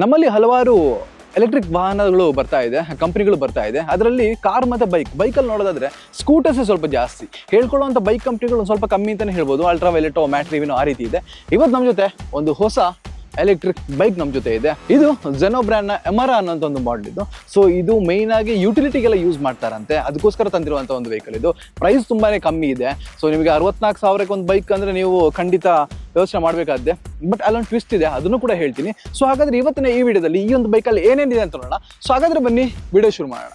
ನಮ್ಮಲ್ಲಿ ಹಲವಾರು ಎಲೆಕ್ಟ್ರಿಕ್ ವಾಹನಗಳು ಬರ್ತಾ ಇದೆ ಕಂಪ್ನಿಗಳು ಬರ್ತಾ ಇದೆ. ಅದರಲ್ಲಿ ಕಾರ್ ಮತ್ತು ಬೈಕ್ ಬೈಕಲ್ಲಿ ನೋಡೋದಾದ್ರೆ ಸ್ಕೂಟರ್ಸೇ ಸ್ವಲ್ಪ ಜಾಸ್ತಿ. ಹೇಳ್ಕೊಳ್ಳುವಂಥ ಬೈಕ್ ಕಂಪ್ನಿಗಳು ಸ್ವಲ್ಪ ಕಮ್ಮಿ ಅಂತಲೇ ಹೇಳ್ಬೋದು. ಅಲ್ಟ್ರಾ ವೈಲೆಟೋ ಮ್ಯಾಟ್ರಿವಿನೋ ಆ ರೀತಿ ಇದೆ. ಇವತ್ತು ನಮ್ಮ ಜೊತೆ ಒಂದು ಹೊಸ ಎಲೆಕ್ಟ್ರಿಕ್ ಬೈಕ್ ನಮ್ಮ ಜೊತೆ ಇದೆ. ಇದು ಜೆನೋ ಬ್ರ್ಯಾಂಡ್ನ ಎಮರಾ ಅನ್ನೋಂಥ ಒಂದು ಮಾಡಲ್ ಇದು. ಸೊ ಇದು ಮೈನ್ ಆಗಿ ಯುಟಿಲಿಟಿಗೆಲ್ಲ ಯೂಸ್ ಮಾಡ್ತಾರಂತೆ. ಅದಕ್ಕೋಸ್ಕರ ತಂದಿರುವಂಥ ಒಂದು ವೆಹಿಕಲ್ ಇದು. ಪ್ರೈಸ್ ತುಂಬಾನೇ ಕಮ್ಮಿ ಇದೆ. ಸೊ ನಿಮಗೆ ಅರವತ್ನಾಲ್ಕು ಸಾವಿರಕ್ಕೆ ಒಂದು ಬೈಕ್ ಅಂದ್ರೆ ನೀವು ಖಂಡಿತ ಯೋಚನೆ ಮಾಡಬೇಕಾದ್ದೆ ಬಟ್ ಅಲ್ಲೊಂದು ಟ್ವಿಸ್ಟ್ ಇದೆ. ಅದನ್ನು ಕೂಡ ಹೇಳ್ತೀನಿ. ಸೊ ಹಾಗಾದ್ರೆ ಇವತ್ತಿನ ಈ ವಿಡಿಯೋದಲ್ಲಿ ಈ ಒಂದು ಬೈಕಲ್ಲಿ ಏನೇನಿದೆ ಅಂತ ನೋಡೋಣ. ಸೊ ಹಾಗಾದ್ರೆ ಬನ್ನಿ ವಿಡಿಯೋ ಶುರು ಮಾಡೋಣ.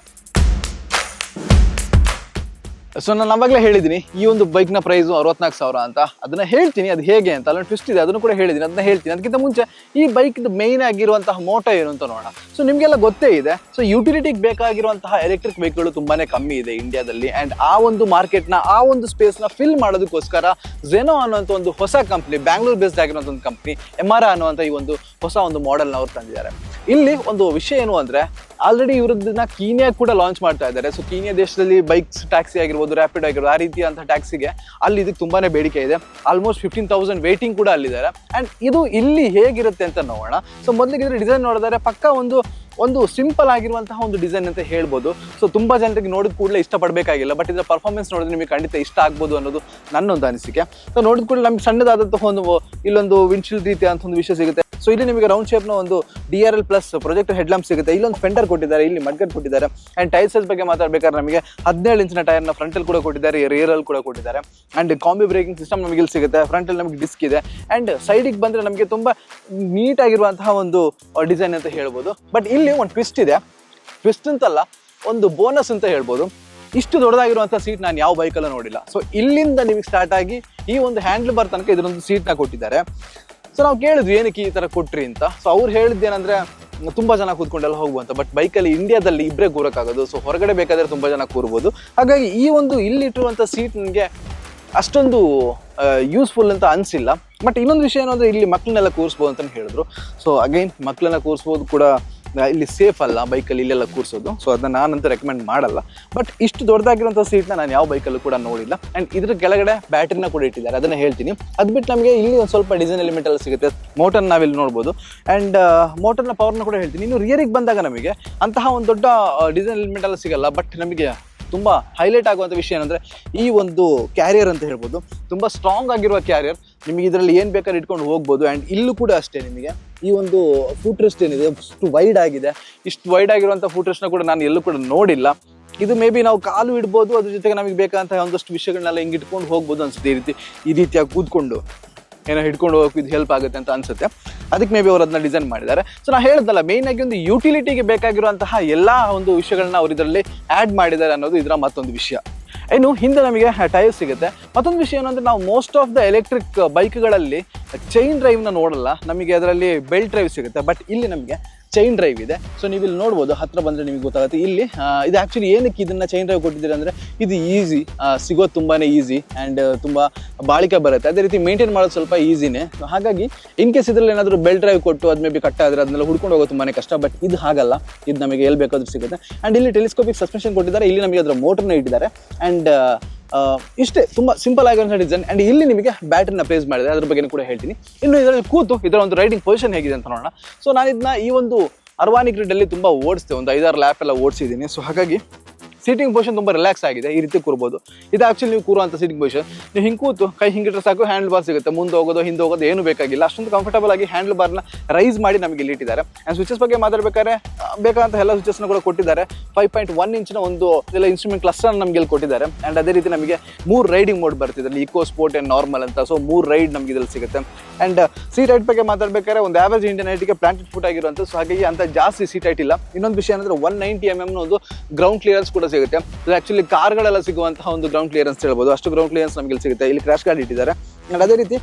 ಸೊ ನಾನು ಅವಾಗಲೇ ಹೇಳಿದ್ದೀನಿ ಈ ಒಂದು ಬೈಕ್ನ ಪ್ರೈಸು ಅರವತ್ನಾಲ್ಕು ಸಾವಿರ ಅಂತ. ಅದನ್ನ ಹೇಳ್ತೀನಿ, ಅದು ಹೇಗೆ ಅಂತ. ಅಲ್ಲೊಂದು ಟ್ವಿಸ್ಟ್ ಇದೆ, ಅದನ್ನು ಕೂಡ ಹೇಳಿದ್ದೀನಿ ಅದನ್ನ ಹೇಳ್ತೀನಿ. ಅದಕ್ಕಿಂತ ಮುಂಚೆ ಈ ಬೈಕ್ದು ಮೇಯ್ನ್ ಆಗಿರುವಂತಹ ಮೋಟ ಏನು ಅಂತ ನೋಡೋಣ. ಸೊ ನಿಮಗೆಲ್ಲ ಗೊತ್ತೇ ಇದೆ. ಸೊ ಯುಟಿಲಿಟಿಗೆ ಬೇಕಾಗಿರುವಂತಹ ಎಲೆಕ್ಟ್ರಿಕ್ ಬೈಕ್ಗಳು ತುಂಬಾನೇ ಕಮ್ಮಿ ಇದೆ ಇಂಡಿಯಾದಲ್ಲಿ ಆ್ಯಂಡ್ ಆ ಒಂದು ಮಾರ್ಕೆಟ್ನ ಆ ಒಂದು ಸ್ಪೇಸ್ನ ಫಿಲ್ ಮಾಡೋದಕ್ಕೋಸ್ಕರ ಝೆನೋ ಅನ್ನುವಂಥ ಒಂದು ಹೊಸ ಕಂಪ್ನಿ ಬ್ಯಾಂಗ್ಳೂರ್ ಬೇಸ್ಡ್ ಆಗಿರುವಂಥ ಒಂದು ಕಂಪ್ನಿ ಎಂ ಆರ್ ಅನ್ನುವಂಥ ಈ ಒಂದು ಹೊಸ ಒಂದು ಮಾಡೆಲ್ನ ಅವ್ರು ತಂದಿದ್ದಾರೆ. ಇಲ್ಲಿ ಒಂದು ವಿಷಯ ಏನು ಅಂದ್ರೆ ಆಲ್ರೆಡಿ ಇವ್ರದ್ದನ್ನ ಕೀನಿಯಾ ಕೂಡ ಲಾಂಚ್ ಮಾಡ್ತಾ ಇದ್ದಾರೆ. ಸೊ ಕೀನಿಯಾ ದೇಶದಲ್ಲಿ ಬೈಕ್ಸ್ ಟ್ಯಾಕ್ಸಿ ಆಗಿರ್ಬೋದು ರ್ಯಾಪಿಡ್ ಆಗಿರ್ಬೋದು, ಆ ರೀತಿಯಂಥ ಟ್ಯಾಕ್ಸಿಗೆ ಅಲ್ಲಿ ಇದಕ್ಕೆ ತುಂಬಾನೇ ಬೇಡಿಕೆ ಇದೆ. ಆಲ್ಮೋಸ್ಟ್ ಫಿಫ್ಟೀನ್ ತೌಸಂಡ್ ವೇಟಿಂಗ್ ಕೂಡ ಅಲ್ಲಿದ್ದಾರೆ. ಅಂಡ್ ಇದು ಇಲ್ಲಿ ಹೇಗಿರುತ್ತೆ ಅಂತ ನೋಡೋಣ. ಸೊ ಮೊದಲಿಗೆ ಡಿಸೈನ್ ನೋಡಿದರೆ ಪಕ್ಕ ಒಂದು ಒಂದು ಸಿಂಪಲ್ ಆಗಿರುವಂತಹ ಒಂದು ಡಿಸೈನ್ ಅಂತ ಹೇಳ್ಬೋದು. ಸೊ ತುಂಬಾ ಜನರಿಗೆ ನೋಡಿದ ಕೂಡಲೇ ಇಷ್ಟಪಡಬೇಕಾಗಿಲ್ಲ. ಬಟ್ ಇದರ ಪರ್ಫಾರ್ಮೆನ್ಸ್ ನೋಡಿದ್ರೆ ನಿಮಗೆ ಖಂಡಿತ ಇಷ್ಟ ಆಗ್ಬೋದು ಅನ್ನೋದು ನನ್ನೊಂದು ಅನಿಸಿಕೆ. ಸೊ ನೋಡಿದ ಕೂಡಲೇ ನಮ್ಗೆ ಸಣ್ಣದಾದಂತಹ ಒಂದು, ಇಲ್ಲೊಂದು ವಿಂಡ್ಶೀಲ್ಡ್ ರೀತಿಯ ಅಂತ ಒಂದು ವಿಷಯ ಸಿಗುತ್ತೆ. ಸೊ ಇಲ್ಲಿ ನಿಮಗೆ ರೌಂಡ್ ಶೇಪ್ನ ಒಂದು D R L plus projector headlamp ಸಿಗುತ್ತೆ. ಇಲ್ಲೊಂದು ಫೆಂಡರ್ ಕೊಟ್ಟಿದ್ದಾರೆ, ಇಲ್ಲಿ ಮಡ್ಗರ್ ಕೊಟ್ಟಿದ್ದಾರೆ. ಅಂಡ್ ಟೈರ್ಸಸ್ ಬಗ್ಗೆ ಮಾತಾಡ್ಬೇಕಾದ್ರೆ ನಮಗೆ ಹದಿನೇಳು ಇಂಚಿನ ಟೈರ್ನ ಫ್ರಂಟಲ್ಲಿ ಕೂಡ ಕೊಟ್ಟಿದ್ದಾರೆ ರಿಯರ್ ಅಲ್ಲಿ ಕೂಡ ಕೊಟ್ಟಿದ್ದಾರೆ. ಅಂಡ್ ಕಾಂಬಿ ಬ್ರೇಕಿಂಗ್ ಸಿಸ್ಟಮ್ ನಮಗೆ ಇಲ್ಲಿ ಸಿಗುತ್ತೆ. ಫ್ರಂಟ್ ಅಲ್ಲಿ ನಮಗೆ ಡಿಸ್ಕ್ ಇದೆ. ಅಂಡ್ ಸೈಡಿಗೆ ಬಂದ್ರೆ ನಮಗೆ ತುಂಬಾ ನೀಟ್ ಆಗಿರುವಂತಹ ಒಂದು ಡಿಸೈನ್ ಅಂತ ಹೇಳ್ಬೋದು. ಬಟ್ ಇಲ್ಲಿ ಒಂದು ಟ್ವಿಸ್ಟ್ ಇದೆ. ಟ್ವಿಸ್ಟ್ ಅಂತಲ್ಲ, ಒಂದು ಬೋನಸ್ ಅಂತ ಹೇಳ್ಬೋದು. ಇಷ್ಟು ದೊಡ್ಡದಾಗಿರುವಂಥ ಸೀಟ್ ನಾನು ಯಾವ ಬೈಕಲ್ಲೂ ನೋಡಿಲ್ಲ. ಸೊ ಇಲ್ಲಿಂದ ನಿಮಗೆ ಸ್ಟಾರ್ಟ್ ಆಗಿ ಈ ಒಂದು ಹ್ಯಾಂಡ್ಲ್ ಬಾರ್ ತನಕ ಇದರೊಂದು ಸೀಟ್ನ ಕೊಟ್ಟಿದ್ದಾರೆ. ಸೊ ನಾವು ಕೇಳಿದ್ವಿ ಏನಕ್ಕೆ ಈ ತರ ಕೊಟ್ರಿ ಅಂತ. ಸೊ ಅವ್ರು ಹೇಳಿದ್ದೇನಂದ್ರೆ, ತುಂಬಾ ಜನ ಕೂತ್ಕೊಂಡೆಲ್ಲ ಹೋಗುವಂತ ಬಟ್ ಬೈಕಲ್ಲಿ ಇಂಡಿಯಾದಲ್ಲಿ ಇಬ್ಬರೇ ಕೂರಕ್ಕಾಗೋದು. ಸೊ ಹೊರಗಡೆ ಬೇಕಾದ್ರೆ ತುಂಬಾ ಜನ ಕೂರ್ಬೋದು. ಹಾಗಾಗಿ ಈ ಒಂದು ಇಲ್ಲಿಟ್ಟಿರುವಂಥ ಸೀಟ್ ನನಗೆ ಅಷ್ಟೊಂದು ಯೂಸ್ಫುಲ್ ಅಂತ ಅನಿಸಿಲ್ಲ. ಬಟ್ ಇನ್ನೊಂದು ವಿಷಯ ಏನು ಅಂದ್ರೆ ಇಲ್ಲಿ ಮಕ್ಕಳನ್ನೆಲ್ಲ ಕೂರಿಸ್ಬೋದು ಅಂತ ಹೇಳಿದ್ರು. ಸೊ ಅಗೈನ್ ಮಕ್ಕಳನ್ನ ಕೂರಿಸ್ಬೋದು ಕೂಡ ಇಲ್ಲಿ ಸೇಫ್ ಅಲ್ಲ ಬೈಕಲ್ಲಿ ಇಲ್ಲೆಲ್ಲ ಕೂರಿಸೋದು. ಸೊ ಅದನ್ನ ನಾನಂತೂ ರೆಕಮೆಂಡ್ ಮಾಡಲ್ಲ. ಬಟ್ ಇಷ್ಟು ದೊಡ್ಡದಾಗಿರುವಂಥ ಸೀಟ್ನ ನಾನು ಯಾವ ಬೈಕಲ್ಲೂ ಕೂಡ ನೋಡಿಲ್ಲ. ಆ್ಯಂಡ್ ಇದ್ರ ಕೆಳಗಡೆ ಬ್ಯಾಟ್ರಿನ ಕೂಡ ಇಟ್ಟಿದ್ದಾರೆ. ಅದನ್ನ ಹೇಳ್ತೀನಿ. ಅದು ಬಿಟ್ಟು ನಮಗೆ ಇಲ್ಲಿ ಒಂದು ಸ್ವಲ್ಪ ಡಿಸೈನ್ ಎಲಿಮೆಂಟ್ ಎಲ್ಲ ಸಿಗುತ್ತೆ. ಮೋಟರ್ ನಾವಿಲ್ಲಿ ನೋಡ್ಬೋದು. ಆ್ಯಂಡ್ ಮೋಟರ್ನ ಪವರ್ನ ಕೂಡ ಹೇಳ್ತೀನಿ. ಇನ್ನು ರಿಯರಿಗೆ ಬಂದಾಗ ನಮಗೆ ಅಂತಹ ಒಂದು ದೊಡ್ಡ ಡಿಸೈನ್ ಎಲಿಮೆಂಟ್ ಎಲ್ಲ ಸಿಗಲ್ಲ. ಬಟ್ ನಮಗೆ ತುಂಬ ಹೈಲೈಟ್ ಆಗುವಂಥ ವಿಷಯ ಏನಂದರೆ, ಈ ಒಂದು ಕ್ಯಾರಿಯರ್ ಅಂತ ಹೇಳ್ಬೋದು. ತುಂಬ ಸ್ಟ್ರಾಂಗ್ ಆಗಿರುವ ಕ್ಯಾರಿಯರ್ ನಿಮಗೆ ಇದರಲ್ಲಿ ಏನು ಬೇಕಾದ್ರೆ ಇಟ್ಕೊಂಡು ಹೋಗ್ಬೋದು. ಆ್ಯಂಡ್ ಇಲ್ಲೂ ಕೂಡ ಅಷ್ಟೇ ನಿಮಗೆ. ಈ ಒಂದು ಫುಟ್ ರೆಸ್ಟ್ ಏನಿದೆ, ಅಷ್ಟು ವೈಡ್ ಆಗಿದೆ. ಇಷ್ಟು ವೈಡ್ ಆಗಿರುವಂಥ ಫುಟ್ ರೆಸ್ಟ್ನ ಕೂಡ ನಾನು ಎಲ್ಲೂ ಕೂಡ ನೋಡಿಲ್ಲ. ಇದು ಮೇ ಬಿ ನಾವು ಕಾಲು ಇಡ್ಬೋದು, ಅದ್ರ ಜೊತೆಗೆ ನಮಗೆ ಬೇಕಾದಂಥ ಒಂದಷ್ಟು ವಿಷಯಗಳನ್ನೆಲ್ಲ ಹಿಂಗೆ ಇಟ್ಕೊಂಡು ಹೋಗ್ಬೋದು ಅನ್ಸುತ್ತೆ ಈ ರೀತಿ, ಈ ರೀತಿಯಾಗಿ ಕೂತ್ಕೊಂಡು, ಏನೋ ಹಿಡ್ಕೊಂಡು ಹೋಗೋಕೆ ಇದು ಹೆಲ್ಪ್ ಆಗುತ್ತೆ ಅಂತ ಅನ್ಸುತ್ತೆ. ಅದಕ್ಕೆ ಮೇ ಬಿ ಅವ್ರು ಅದನ್ನ ಡಿಸೈನ್ ಮಾಡಿದ್ದಾರೆ. ಸೊ ನಾ ಹೇಳ್ದಲ್ಲ ಮೇನ್ ಆಗಿ ಒಂದು ಯುಟಿಲಿಟಿಗೆ ಬೇಕಾಗಿರುವಂತಹ ಎಲ್ಲ ಒಂದು ವಿಷಯಗಳನ್ನ ಅವ್ರು ಇದರಲ್ಲಿ ಆ್ಯಡ್ ಮಾಡಿದ್ದಾರೆ ಅನ್ನೋದು ಇದರ ಮತ್ತೊಂದು ವಿಷಯ. ಇನ್ನು ಹಿಂದೆ ನಮಗೆ ಟೈರ್ ಸಿಗುತ್ತೆ. ಮತ್ತೊಂದು ವಿಷಯ ಏನಂದ್ರೆ ನಾವು ಮೋಸ್ಟ್ ಆಫ್ ದ ಎಲೆಕ್ಟ್ರಿಕ್ ಬೈಕ್ಗಳಲ್ಲಿ ಚೈನ್ ಡ್ರೈವ್ನ ನೋಡಲ್ಲ, ನಮಗೆ ಅದರಲ್ಲಿ ಬೆಲ್ಟ್ ಡ್ರೈವ್ ಸಿಗುತ್ತೆ ಬಟ್ ಇಲ್ಲಿ ನಮಗೆ ಚೈನ್ ಡ್ರೈವ್ ಇದೆ. ಸೊ ನೀವು ಇಲ್ಲಿ ನೋಡ್ಬೋದು, ಹತ್ರ ಬಂದರೆ ನಿಮಗೆ ಗೊತ್ತಾಗುತ್ತೆ. ಇಲ್ಲಿ ಇದು ಆ್ಯಕ್ಚುಲಿ ಏನಕ್ಕೆ ಇದನ್ನ ಚೈನ್ ಡ್ರೈವ್ ಕೊಟ್ಟಿದ್ದೀರಿ ಅಂದರೆ, ಇದು ಈಸಿ ಸಿಗೋದು ತುಂಬಾ ಈಸಿ ಆ್ಯಂಡ್ ತುಂಬ ಬಾಳಿಕೆ ಬರುತ್ತೆ. ಅದೇ ರೀತಿ ಮೇಂಟೈನ್ ಮಾಡೋದು ಸ್ವಲ್ಪ ಈಸಿನೇ ಹಾಗಾಗಿ ಇನ್ ಕೇಸ್ ಇದರಲ್ಲಿ ಏನಾದರೂ ಬೆಲ್ಟ್ ಡ್ರೈವ್ ಕೊಟ್ಟು ಅದು ಮೇ ಬಿ ಕಟ್ ಆದರೆ ಅದನ್ನೆಲ್ಲ ಹುಡ್ಕೊಂಡು ಹೋಗೋದು ತುಂಬಾ ಕಷ್ಟ ಬಟ್ ಇದು ಹಾಗಲ್ಲ. ಇದು ನಮಗೆ ಎಲ್ಲಿ ಬೇಕಾದ್ರೂ ಸಿಗುತ್ತೆ. ಆ್ಯಂಡ್ ಇಲ್ಲಿ ಟೆಲಿಸ್ಕೋಪಿಕ್ ಸಸ್ಪೆನ್ಷನ್ ಕೊಟ್ಟಿದ್ದಾರೆ. ಇಲ್ಲಿ ನಮಗೆ ಅದರ ಮೋಟರ್ನ ಇಟ್ಟಿದ್ದಾರೆ. ಆ್ಯಂಡ್ ಇಷ್ಟೇ ತುಂಬ ಸಿಂಪಲ್ ಆಗಿರುವಂಥ ಡಿಸೈನ್ ಆ್ಯಂಡ್ ಇಲ್ಲಿ ನಿಮಗೆ ಬ್ಯಾಟ್ರಿನ ಪ್ಲೇಸ್ ಮಾಡಿದೆ. ಅದ್ರ ಬಗ್ಗೆ ಕೂಡ ಹೇಳ್ತೀನಿ. ಇನ್ನು ಇದರಲ್ಲಿ ಕೂತು ಇದರ ಒಂದು ರೈಡಿಂಗ್ ಪೊಸಿಷನ್ ಹೇಗಿದೆ ಅಂತ ನೋಡೋಣ. ಸೊ ನಾನು ಇದನ್ನ ಈ ಒಂದು ಅರ್ವಾನಿ ಗ್ರಿಡಲ್ಲಿ ತುಂಬ ಓಡಿಸ್ತೆ ಒಂದು ಐದಾರು ಲ್ಯಾಪ್ ಎಲ್ಲ ಓಡಿಸಿದ್ದೀನಿ. ಸೊ ಹಾಗಾಗಿ ಸೀಟಿಂಗ್ ಪೊಸಿಷನ್ ತುಂಬ ರಿಲ್ಯಾಕ್ಸ್ ಆಗಿದೆ. ಈ ರೀತಿ ಕೂರ್ಬೋದು. ಇದು ಆಕ್ಚುಲಿ ನೀವು ಕೂರುವಂಥ ಸೀಟಿಂಗ್ ಪೊಸಿಷನ್ ನೀವು ಹಿಂಗೆ ಕೂತು ಕೈ ಹಿಂಗಿಟ್ರೆ ಸಾಕು ಹ್ಯಾಂಡಲ್ ಬಾರ್ ಸಿಗುತ್ತೆ. ಮುಂದೆ ಹೋಗೋದು, ಹಿಂದೆ ಹೋಗೋದು ಏನು ಬೇಕಾಗಿಲ್ಲ. ಅಷ್ಟೊಂದು ಕಂಫರ್ಟಬಲ್ ಆಗಿ ಹ್ಯಾಂಡಲ್ ಬಾರ್ನ ರೈಸ್ ಮಾಡಿ ನಮಗೆ ಇಲ್ಲಿ ಇಟ್ಟಿದ್ದಾರೆ. ಆ್ಯಂಡ್ ಸ್ವಿಚಸ್ ಬಗ್ಗೆ ಮಾತಾಡ್ಬೇಕಾದ್ರೆ ಬೇಕಾದಂಥ ಎಲ್ಲ ಸ್ವಿಚಸ್ನ ಕೂಡ ಕೊಟ್ಟಿದ್ದಾರೆ. ಫೈವ್ ಪಾಯಿಂಟ್ ಒನ್ ಇಂಚಿನ ಒಂದು ಎಲ್ಲ ಇನ್ಸ್ಟ್ರೂಮೆಂಟ್ ಕ್ಲಸ್ಟರ್ ನಮಗೆ ಇಲ್ಲಿ ಕೊಟ್ಟಿದ್ದಾರೆ. ಆ್ಯಂಡ್ ಅದೇ ರೀತಿ ನಮಗೆ ಮೂರು ರೈಡಿಂಗ್ ಮೋಡ್ ಬರ್ತಿದೆ. ಇಕೋ ಸ್ಪೋರ್ಟ್ ಆ್ಯಂಡ್ ನಾರ್ಮಲ್ ಅಂತ. ಸೊ ಮೂರು ರೈಡ್ ನಮಗೆ ಇದ್ರಲ್ಲಿ ಸಿಗುತ್ತೆ. ಆ್ಯಂಡ್ ಸೀಟ್ ಹೈಟ್ ಬಗ್ಗೆ ಮಾತಾಡ್ಬೇಕಾದ್ರೆ ಒಂದು ಆವರೇಜ್ ಇಂಡಿಯನ್ ಹೈಟಿಗೆ ಪ್ಲಾಂಟೆಡ್ ಫುಟ್ ಆಗಿರುವಂಥ ಸೊ ಹಾಗಾಗಿ ಅಂತ ಜಾಸ್ತಿ ಸೀಟ್ ಹೈಟ್ ಇಲ್ಲ. ಇನ್ನೊಂದು ವಿಷಯ ಏನಂದ್ರೆ ಒನ್ ನೈಂಟಿ ಎಂ ಎಮ್ನ ಒಂದು ಗ್ರೌಂಡ್ ಕ್ಲಿಯರೆನ್ಸ್ ಕೂಡ ಸಿಗುತ್ತೆ. ಆ್ಯಕ್ಚುಲಿ ಕಾರ್ಗಳೆಲ್ಲ ಸಿಗುವಂತಹ ಒಂದು ಗ್ರೌಂಡ್ ಕ್ಲಿಯರೆನ್ಸ್ ಹೇಳ್ಬೋದು. ಅಷ್ಟು ಗ್ರೌಂಡ್ ಕ್ಲಿಯರೆನ್ಸ್ ನಮಗೆ ಸಿಗುತ್ತೆ. ಇಲ್ಲಿ ಕ್ರಾಶ್ ಗಾರ್ಡ್ ಇಟ್ಟಿದ್ದಾರೆ. ಆ್ಯಂಡ್ ಅದೇ ರೀತಿ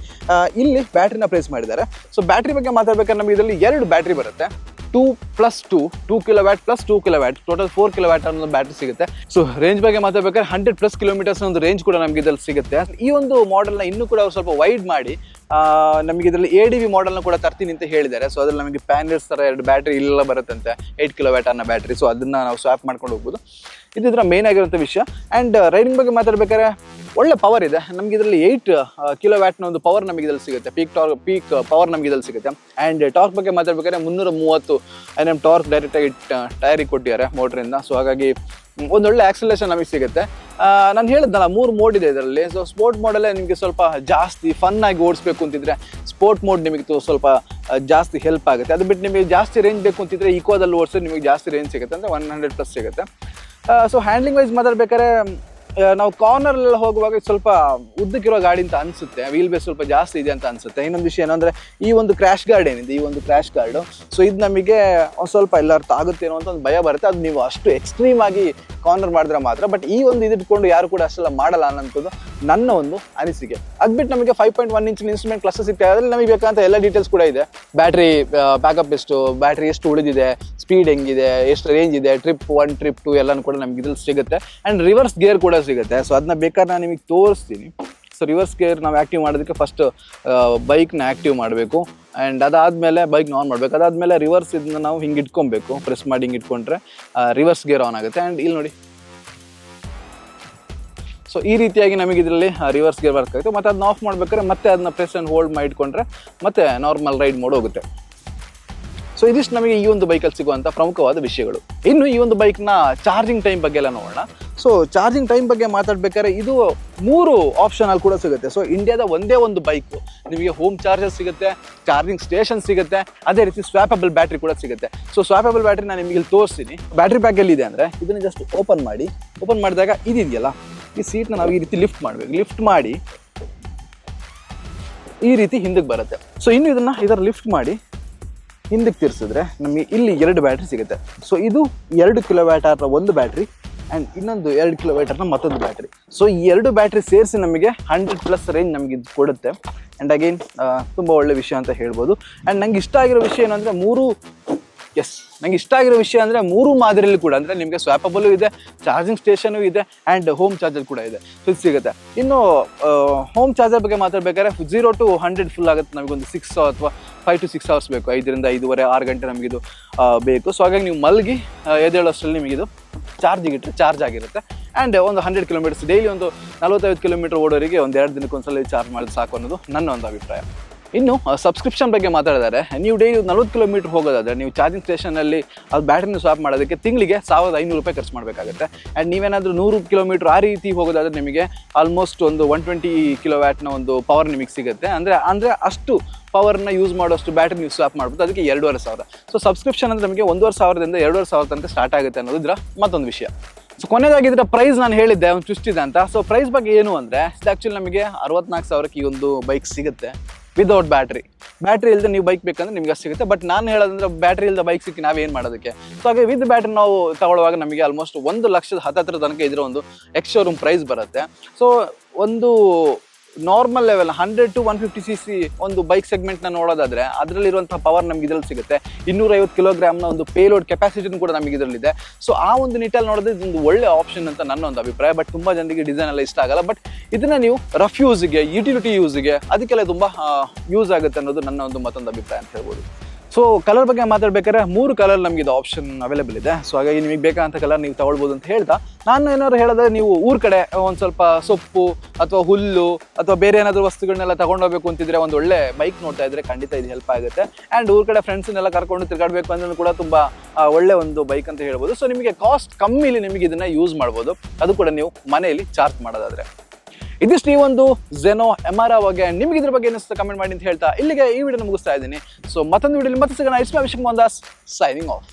ಇಲ್ಲಿ ಬ್ಯಾಟ್ರಿನ ಪ್ಲೇಸ್ ಮಾಡಿದ್ದಾರೆ. ಸೊ ಬ್ಯಾಟ್ರಿ ಬಗ್ಗೆ ಮಾತಾಡ್ಬೇಕಾದ್ರೆ ನಮಗೆ ಇದರಲ್ಲಿ ಎರಡು ಬ್ಯಾಟ್ರಿ ಬರುತ್ತೆ. Two plus two two kilo watt plus two kilo watt total four kilo watt ಅನ್ನೋ ಬ್ಯಾಟ್ರಿ ಸಿಗುತ್ತೆ. ಸೊ ರೇಂಜ್ ಬಗ್ಗೆ ಮಾತಾಡ್ಬೇಕಾದ್ರೆ ಹಂಡ್ರೆಡ್ ಪ್ಲಸ್ ಕಿಲೋಮೀಟರ್ಸ್ ಒಂದು ರೇಂಜ್ ಕೂಡ ನಮಗೆ ಇದರಲ್ಲಿ ಸಿಗುತ್ತೆ. ಈ ಒಂದು ಮಾಡೆಲ್ನ ಇನ್ನೂ ಕೂಡ ಸ್ವಲ್ಪ ವೈಡ್ ಮಾಡಿ ನಮಗೆ ಇದರಲ್ಲಿ ಎ ಡಿ ವಿ ಮಾಡೆಲ್ನ ಕೂಡ ತರ್ತೀನಿ ಅಂತ ಹೇಳಿದ್ದಾರೆ. ಸೊ ಅದ್ರಲ್ಲಿ ನಮಗೆ ಪ್ಯಾನಲ್ಸ್ ಥರ ಎರಡು ಬ್ಯಾಟ್ರಿ ಇಲ್ಲ ಬರುತ್ತಂತೆ ಏಯ್ಟ್ ಕಿಲೋ ವ್ಯಾಟ್ ಅನ್ನೋ ಬ್ಯಾಟ್ರಿ ಸೊ ಅದನ್ನ ನಾವು ಸ್ವಾಪ್ ಮಾಡ್ಕೊಂಡು ಹೋಗ್ಬೋದು. ಇದಿದ್ರ ಮೇನ್ ಆಗಿರುವಂಥ ವಿಷಯ. ಆ್ಯಂಡ್ ರೈಡಿಂಗ್ ಬಗ್ಗೆ ಮಾತಾಡ್ಬೇಕಾದ್ರೆ ಒಳ್ಳೆ ಪವರ್ ಇದೆ. ನಮ್ಗೆ ಇದರಲ್ಲಿ ಏಯ್ಟ್ ಕಿಲೋ ವ್ಯಾಟ್ನ ಒಂದು ಪವರ್ ನಮಗೆ ಇದ್ರಲ್ಲಿ ಸಿಗುತ್ತೆ. ಪೀಕ್ ಟಾರ್ಕ್ ಪೀಕ್ ಪವರ್ ನಮಗೆ ಇದ್ರಲ್ಲಿ ಸಿಗುತ್ತೆ. ಆ್ಯಂಡ್ ಟಾರ್ಕ್ ಬಗ್ಗೆ ಮಾತಾಡ್ಬೇಕಾದ್ರೆ ಮುನ್ನೂರ ಮೂವತ್ತು ಎನ್ ಎಂ ಟಾರ್ಕ್ ಡೈರೆಕ್ಟಾಗಿ ಟೈರಿಗೆ ಕೊಟ್ಟಿದ್ದಾರೆ ಮೋಟ್ರಿಂದ ಸೊ ಹಾಗಾಗಿ ಒಂದೊಳ್ಳೆ ಆಕ್ಸಲೇಷನ್ ನಮಗೆ ಸಿಗುತ್ತೆ. ನಾನು ಹೇಳಿದ್ನಲ್ಲ ಮೂರು ಮೋಡ್ ಇದೆ ಇದರಲ್ಲಿ. ಸೊ ಸ್ಪೋರ್ಟ್ ಮೋಡಲ್ಲೇ ನಿಮಗೆ ಸ್ವಲ್ಪ ಜಾಸ್ತಿ ಫನ್ ಆಗಿ ಓಡಿಸ್ಬೇಕು ಅಂತಿದ್ರೆ ಸ್ಪೋರ್ಟ್ ಮೋಡ್ ನಿಮಗೆ ಸ್ವಲ್ಪ ಜಾಸ್ತಿ ಹೆಲ್ಪ್ ಆಗುತ್ತೆ. ಅದು ಬಿಟ್ಟು ನಿಮಗೆ ಜಾಸ್ತಿ ರೇಂಜ್ ಬೇಕು ಅಂತಿದ್ರೆ ಈಕೋದಲ್ಲಿ ಓಡಿಸಿದ್ರೆ ನಿಮಗೆ ಜಾಸ್ತಿ ರೇಂಜ್ ಸಿಗುತ್ತೆ. ಅಂದರೆ ಒನ್ ಹಂಡ್ರೆಡ್ ಪ್ಲಸ್ ಸಿಗುತ್ತೆ. ಸೊ ಹ್ಯಾಂಡ್ಲಿಂಗ್ ವೈಸ್ ಮಾತಾಡ್ಬೇಕಾದ್ರೆ ನಾವು ಕಾರ್ನರ್ ಎಲ್ಲ ಹೋಗುವಾಗ ಸ್ವಲ್ಪ ಉದ್ದಕ್ಕಿರೋ ಗಾಡಿ ಅಂತ ಅನ್ಸುತ್ತೆ ವೀಲ್ ಬೇಸ್ ಸ್ವಲ್ಪ ಜಾಸ್ತಿ ಇದೆ ಅಂತ ಅನ್ಸುತ್ತೆ. ಇನ್ನೊಂದು ವಿಷಯ ಏನಂದ್ರೆ, ಈ ಒಂದು ಕ್ರ್ಯಾಶ್ ಗಾರ್ಡ್ ಏನಿದೆ, ಈ ಒಂದು ಕ್ರ್ಯಾಶ್ ಗಾರ್ಡ್ ಸೊ ಇದು ನಮಗೆ ಸ್ವಲ್ಪ ಎಲ್ಲರೂ ತಾಗುತ್ತೇನೋ ಅಂತ ಒಂದು ಭಯ ಬರುತ್ತೆ. ಅದು ನೀವು ಅಷ್ಟು ಎಕ್ಸ್ಟ್ರೀಮ್ ಆಗಿ ಕಾರ್ನರ್ ಮಾಡಿದ್ರೆ ಮಾತ್ರ ಬಟ್ ಈ ಒಂದು ಇದಿಟ್ಕೊಂಡು ಯಾರು ಕೂಡ ಅಷ್ಟೆಲ್ಲ ಮಾಡಲ್ಲ ಅನ್ನೋದು ನನ್ನ ಒಂದು ಅನಿಸಿಕೆ. ಅದ್ ಬಿಟ್ಟು ನಮಗೆ ಫೈವ್ ಪಾಯಿಂಟ್ ಒನ್ ಇಂಚಿನ ಇನ್ಸ್ಟ್ರೂಮೆಂಟ್ ಕ್ಲಾಸಸ್ ಸಿಗ್ತದೆ ಅದ್ರಲ್ಲಿ ನಮಗೆ ಬೇಕಂತ ಎಲ್ಲ ಡೀಟೇಲ್ಸ್ ಕೂಡ ಇದೆ. ಬ್ಯಾಟ್ರಿ ಬ್ಯಾಕಪ್ ಎಷ್ಟು ಬ್ಯಾಟ್ರಿ ಎಷ್ಟು ಉಳಿದಿದೆ ಸ್ಪೀಡ್ ಹೆಂಗಿದೆ, ಎಷ್ಟು ರೇಂಜ್ ಇದೆ ಟ್ರಿಪ್ ಒನ್ ಟ್ರಿಪ್ ಟು ಎಲ್ಲನೂ ಕೂಡ ನಮಗೆ ಇದ್ರಲ್ಲಿ ಸಿಗುತ್ತೆ. ಆ್ಯಂಡ್ ರಿವರ್ಸ್ ಗೇರ್ ಕೂಡ ಸಿಗುತ್ತೆ. ಸೊ ಅದನ್ನ ಬೇಕಾದ್ರೆ ನಾನು ನಿಮಗೆ ತೋರಿಸ್ತೀನಿ. ಸೊ ರಿವರ್ಸ್ ಗೇರ್ ನಾವು ಆ್ಯಕ್ಟಿವ್ ಮಾಡೋದಕ್ಕೆ ಫಸ್ಟ್ ಬೈಕ್ನ ಆ್ಯಕ್ಟಿವ್ ಮಾಡಬೇಕು. ಆ್ಯಂಡ್ ಅದಾದಮೇಲೆ ಬೈಕ್ನ ಆನ್ ಮಾಡಬೇಕು. ಅದಾದಮೇಲೆ ರಿವರ್ಸ್ ಇದನ್ನ ನಾವು ಹಿಂಗೆ ಇಟ್ಕೊಬೇಕು. ಪ್ರೆಸ್ ಮಾಡಿ ಹಿಂಗೆ ಇಟ್ಕೊಂಡ್ರೆ ರಿವರ್ಸ್ ಗೇರ್ ಆನ್ ಆಗುತ್ತೆ. ಆ್ಯಂಡ್ ಇಲ್ಲಿ ನೋಡಿ. ಸೊ ಈ ರೀತಿಯಾಗಿ ನಮಗೆ ಇದರಲ್ಲಿ ರಿವರ್ಸ್ ಗೇರ್ ವರ್ಕ್ ಆಗುತ್ತೆ. ಮತ್ತೆ ಅದನ್ನ ಆಫ್ ಮಾಡಬೇಕಾದ್ರೆ ಮತ್ತೆ ಅದನ್ನ ಪ್ರೆಸ್ ಆ್ಯಂಡ್ ಹೋಲ್ಡ್ ಮಾಡಿಟ್ಕೊಂಡ್ರೆ ಮತ್ತೆ ನಾರ್ಮಲ್ ರೈಡ್ ಮೋಡ್ ಹೋಗುತ್ತೆ. ಸೊ ಇದಿಷ್ಟು ನಮಗೆ ಈ ಒಂದು ಬೈಕಲ್ಲಿ ಸಿಗುವಂಥ ಪ್ರಮುಖವಾದ ವಿಷಯಗಳು. ಇನ್ನು ಈ ಒಂದು ಬೈಕ್ನ ಚಾರ್ಜಿಂಗ್ ಟೈಮ್ ಬಗ್ಗೆ ಎಲ್ಲ ನೋಡೋಣ. ಸೊ ಚಾರ್ಜಿಂಗ್ ಟೈಮ್ ಬಗ್ಗೆ ಮಾತಾಡ್ಬೇಕಾದ್ರೆ ಇದು ಮೂರು ಆಪ್ಷನ್ ಅಲ್ಲಿ ಕೂಡ ಸಿಗುತ್ತೆ. ಸೊ ಇಂಡಿಯಾದ ಒಂದೇ ಒಂದು ಬೈಕ್ ನಿಮಗೆ ಹೋಮ್ ಚಾರ್ಜರ್ ಸಿಗುತ್ತೆ ಚಾರ್ಜಿಂಗ್ ಸ್ಟೇಷನ್ ಸಿಗುತ್ತೆ, ಅದೇ ರೀತಿ ಸ್ವಾಪಬಲ್ ಬ್ಯಾಟ್ರಿ ಕೂಡ ಸಿಗುತ್ತೆ. ಸೊ ಸ್ವಾಪಬಲ್ ಬ್ಯಾಟ್ರಿ ನಾನು ನಿಮಗೆ ಇಲ್ಲಿ ತೋರಿಸ್ತೀನಿ. ಬ್ಯಾಟ್ರಿ ಬ್ಯಾಗ್ ಎಲ್ಲಿದೆ ಅಂದರೆ ಇದನ್ನ ಜಸ್ಟ್ ಓಪನ್ ಮಾಡಿ ಓಪನ್ ಮಾಡಿದಾಗ ಇದಿದೆಯಲ್ಲ? ಈ ಸೀಟ್ನ ನಾವು ಈ ರೀತಿ ಲಿಫ್ಟ್ ಮಾಡಬೇಕು. ಲಿಫ್ಟ್ ಮಾಡಿ ಈ ರೀತಿ ಹಿಂದಕ್ಕೆ ಬರುತ್ತೆ. ಸೊ ಇನ್ನು ಇದನ್ನ ಇದರ ಲಿಫ್ಟ್ ಮಾಡಿ ಹಿಂದಕ್ಕೆ ತಿರ್ಸಿದ್ರೆ ನಮಗೆ ಇಲ್ಲಿ ಎರಡು ಬ್ಯಾಟ್ರಿ ಸಿಗುತ್ತೆ. ಸೊ ಇದು ಎರಡು ಕಿಲೋ ಒಂದು ಬ್ಯಾಟ್ರಿ ಆ್ಯಂಡ್ ಇನ್ನೊಂದು ಎರಡು ಕಿಲೋ ಮತ್ತೊಂದು ಬ್ಯಾಟ್ರಿ ಸೊ ಈ ಎರಡು ಬ್ಯಾಟ್ರಿ ಸೇರಿಸಿ ನಮಗೆ ಹಂಡ್ರೆಡ್ ಪ್ಲಸ್ ರೇಂಜ್ ನಮಗೆ ಇದು ಕೊಡುತ್ತೆ. ಆ್ಯಂಡ್ ಅಗೈನ್ ತುಂಬ ಒಳ್ಳೆ ವಿಷಯ ಅಂತ ಹೇಳ್ಬೋದು. ಆ್ಯಂಡ್ ನಂಗೆ ಇಷ್ಟ ಆಗಿರೋ ವಿಷಯ ಏನಂದರೆ ಮೂರು ಎಸ್ ನಂಗೆ ಇಷ್ಟ ಆಗಿರೋ ವಿಷಯ ಅಂದರೆ ಮೂರು ಮಾದರಿಯಲ್ಲಿ ಕೂಡ, ಅಂದರೆ ನಿಮಗೆ ಸ್ವಾಪಬಲು ಇದೆ ಚಾರ್ಜಿಂಗ್ ಸ್ಟೇಷನು ಇದೆ ಆ್ಯಂಡ್ ಹೋಮ್ ಚಾರ್ಜರ್ ಕೂಡ ಇದೆ. ಫುಲ್ ಸಿಗುತ್ತೆ. ಇನ್ನು ಹೋಮ್ ಚಾರ್ಜರ್ ಬಗ್ಗೆ ಮಾತಾಡಬೇಕಾದ್ರೆ ಜೀರೋ ಟು ಹಂಡ್ರೆಡ್ ಫುಲ್ ಆಗುತ್ತೆ ನಮಗೊಂದು ಸಿಕ್ಸ್ ಅಥವಾ ಫೈವ್ ಟು ಸಿಕ್ಸ್ ಅವರ್ಸ್ ಬೇಕು. ಐದರಿಂದ ಐದುವರೆ, ಆರು ಗಂಟೆ ನಮಗಿದು ಇದು ಬೇಕು. ಸೊ ಹಾಗಾಗಿ ನೀವು ಮಲಗಿ ನಿಮಗೆ ಇದು ಚಾರ್ಜಿಗೆ ಇಟ್ಟರೆ ಚಾರ್ಜ್ ಆಗಿರುತ್ತೆ. ಆ್ಯಂಡ್ ಒಂದು ಹಂಡ್ರೆಡ್ ಕಿಲೋಮೀಟರ್ಸ್ ಡೈಲಿ ಒಂದು ನಲವತ್ತೈದು ಕಿಲೋಮೀಟರ್ ಓಡೋರಿಗೆ ಒಂದು ಎರಡು ದಿನಕ್ಕೆ ಒಂದ್ಸಲ ಚಾರ್ಜ್ ಮಾಡಿದ್ರೆ ಸಾಕು ಅನ್ನೋದು ನನ್ನ ಒಂದು ಅಭಿಪ್ರಾಯ. ಇನ್ನು ಸಬ್ಸ್ಕ್ರಿಪ್ಷನ್ ಬಗ್ಗೆ ಮಾತಾಡಿದರೆ. ನೀವು ಡೈಲಿ ನಲ್ವತ್ತು ಕಿಲೋಮೀಟರ್ ಹೋಗೋದಾದರೆ, ನೀವು ಚಾರ್ಜಿಂಗ್ ಸ್ಟೇಷನಲ್ಲಿ ಅದು ಬ್ಯಾಟ್ರಿನ ಸ್ವಾಪ್ ಮಾಡೋದಕ್ಕೆ ತಿಂಗಳಿಗೆ ಸಾವಿರದ ಐನೂರು ರೂಪಾಯಿ ಖರ್ಚು ಮಾಡಬೇಕಾಗುತ್ತೆ. ಆ್ಯಂಡ್ ನೀವೇನಾದರೂ ನೂರು ಕಿಲೋಮೀಟರ್ ಆ ರೀತಿ ಹೋಗೋದಾದರೆ ನಿಮಗೆ ಆಲ್ಮೋಸ್ಟ್ ಒಂದು ಒನ್ ಟ್ವೆಂಟಿ ಕಿಲೋ ವ್ಯಾಟ್ನ ಒಂದು ಪವರ್ ನಿಮಗೆ ಸಿಗುತ್ತೆ. ಅಂದರೆ ಅಂದರೆ ಅಷ್ಟು ಪವರ್ನ ಯೂಸ್ ಮಾಡೋಷ್ಟು ಬ್ಯಾಟ್ರಿ ನೀವು ಸ್ವಾಪ್ ಮಾಡ್ಬೋದು. ಅದಕ್ಕೆ ಎರಡೂವರೆ ಸಾವಿರ. ಸೊ ಸಬ್ಸ್ಕ್ರಿಪ್ಷನ್ ಅಂದರೆ ನಮಗೆ ಒಂದೂವರೆ ಸಾವಿರದಿಂದ ಎರಡೂವರೆ ಸಾವಿರ ತನಕ ಸ್ಟಾರ್ಟ್ ಆಗುತ್ತೆ ಅನ್ನೋದು ಇದರ ಮತ್ತೊಂದು ವಿಷಯ. ಸೊ ಕೊನೆಯದಾಗಿದ್ರೆ ಪ್ರೈಸ್ ನಾನು ಹೇಳಿದ್ದೆ, ಒಂದು ಇದೆ ಅಂತ. ಸೊ ಪ್ರೈಸ್ ಬಗ್ಗೆ ಏನು ಅಂದರೆ ಆ್ಯಕ್ಚುಲಿ ನಮಗೆ ಅರವತ್ನಾಲ್ಕು ಸಾವಿರಕ್ಕೆ ಈ ಒಂದು ಬೈಕ್ ಸಿಗುತ್ತೆ. ವಿದೌಟ್ ಬ್ಯಾಟ್ರಿ ಬ್ಯಾಟ್ರಿ ಇಲ್ಲದೆ ನೀವು ಬೈಕ್ ಬೇಕಂದ್ರೆ ನಿಮ್ಗೆ ಅಷ್ಟು ಸಿಗುತ್ತೆ. ಬಟ್ ನಾನು ಹೇಳೋದಂದ್ರೆ ಬ್ಯಾಟ್ರಿ ಇಲ್ಲದೆ ಬೈಕ್ ಸಿಕ್ಕಿ ನಾವೇನು ಮಾಡೋದಕ್ಕೆ? ಸೊ ಹಾಗೆ ವಿತ್ ಬ್ಯಾಟ್ರಿ ನಾವು ತಗೊಳ್ಳುವಾಗ ನಮಗೆ ಆಲ್ಮೋಸ್ಟ್ ಒಂದು ಲಕ್ಷದ ಹತ್ತತ್ರ ತನಕ ಇದರ ಒಂದು ಎಕ್ಸ್ ಶೋರೂಮ್ ಪ್ರೈಸ್ ಬರುತ್ತೆ. ಸೊ ಒಂದು normal level hundred to one fifty C C ಒಂದು ಬೈಕ್ ಸೆಗ್ಮೆಂಟ್ನ ನೋಡೋದಾದ್ರೆ, ಅದರಲ್ಲಿರುವಂತಹ ಪವರ್ ನಮ್ಗೆ ಇದರಲ್ಲಿ ಸಿಗುತ್ತೆ. ಇನ್ನೂರೈವತ್ತು ನ ಒಂದು ಪೇಲೋಡ್ ಕೆಪಾಸಿಟಿನೂ ಕೂಡ ನಮಗೆ ಇದರಲ್ಲಿದೆ. ಸೊ ಆ ಒಂದು ನಿಟ್ಟಲ್ಲಿ ನೋಡಿದ್ರೆ ಇದೊಂದು ಒಳ್ಳೆ ಆಪ್ಷನ್ ಅಂತ ನನ್ನ ಒಂದು ಅಭಿಪ್ರಾಯ. ಬಟ್ ತುಂಬಾ ಜನರಿಗೆ ಡಿಸೈನ್ ಎಲ್ಲ ಇಷ್ಟ ಆಗಲ್ಲ. ಬಟ್ ಇದನ್ನ ನೀವು ರಫ್ ಯೂಸ್ಗೆ ಯುಟಿಲಿಟಿ ಯೂಸ್ಗೆ ಅದಕ್ಕೆಲ್ಲ ತುಂಬ ಯೂಸ್ ಆಗುತ್ತೆ ಅನ್ನೋದು ನನ್ನ ಒಂದು ಮತ್ತೊಂದು ಅಭಿಪ್ರಾಯ ಅಂತ ಹೇಳ್ಬೋದು. ಸೊ ಕಲರ್ ಬಗ್ಗೆ ಮಾತಾಡ್ಬೇಕಾದ್ರೆ ಮೂರು ಕಲರ್ ನಮಗೆ ಇದು ಆಪ್ಷನ್ ಅವೈಲೇಬಲ್ ಇದೆ. ಸೊ ಹಾಗಾಗಿ ನಿಮಗೆ ಬೇಕಾದಂಥ ಕಲರ್ ನೀವು ತಗೊಳ್ಬೋದು ಅಂತ ಹೇಳ್ತಾ, ನಾನು ಏನಾದ್ರು ಹೇಳಿದ್ರೆ ನೀವು ಊರ ಕಡೆ ಒಂದು ಸ್ವಲ್ಪ ಸೊಪ್ಪು ಅಥವಾ ಹುಲ್ಲು ಅಥವಾ ಬೇರೆ ಏನಾದರೂ ವಸ್ತುಗಳನ್ನೆಲ್ಲ ತಗೊಂಡೋಗ್ಬೇಕು ಅಂತಿದ್ರೆ ಒಂದು ಒಳ್ಳೆ ಬೈಕ್ ನೋಡ್ತಾ ಇದ್ರೆ ಖಂಡಿತ ಇದು ಹೆಲ್ಪ್ ಆಗುತ್ತೆ. ಆ್ಯಂಡ್ ಊರ ಕಡೆ ಫ್ರೆಂಡ್ಸನ್ನೆಲ್ಲ ಕರ್ಕೊಂಡು ತಿರ್ಗಾಡ್ಬೇಕು ಅಂದ್ರೆ ಕೂಡ ತುಂಬ ಒಳ್ಳೆ ಒಂದು ಬೈಕ್ ಅಂತ ಹೇಳ್ಬೋದು. ಸೊ ನಿಮಗೆ ಕಾಸ್ಟ್ ಕಮ್ಮಿಲಿ ನಿಮಗೆ ಇದನ್ನ ಯೂಸ್ ಮಾಡ್ಬೋದು. ಅದು ಕೂಡ ನೀವು ಮನೆಯಲ್ಲಿ ಚಾರ್ಜ್ ಮಾಡೋದಾದ್ರೆ. ಇದಿಷ್ಟು ಈ ಒಂದು ಝೆನೋ ಎಂ ಆರ್ ಬಗ್ಗೆ ನಿಮ್ಗೆ ಇದ್ರ ಬಗ್ಗೆ ಏನಿಸ್ತಾ ಕಮೆಂಟ್ ಮಾಡಿ ಅಂತ ಹೇಳ್ತಾ ಇಲ್ಲಿಗೆ ಈ ವಿಡಿಯೋ ಮುಗಿಸ್ತಾ ಇದ್ದೀನಿ. ಸೊ ಮತ್ತೊಂದು ವಿಡಿಯೋ ಮತ್ತೆ ಸಿಗೋಣ. It's me Abhishek Mohan Das signing off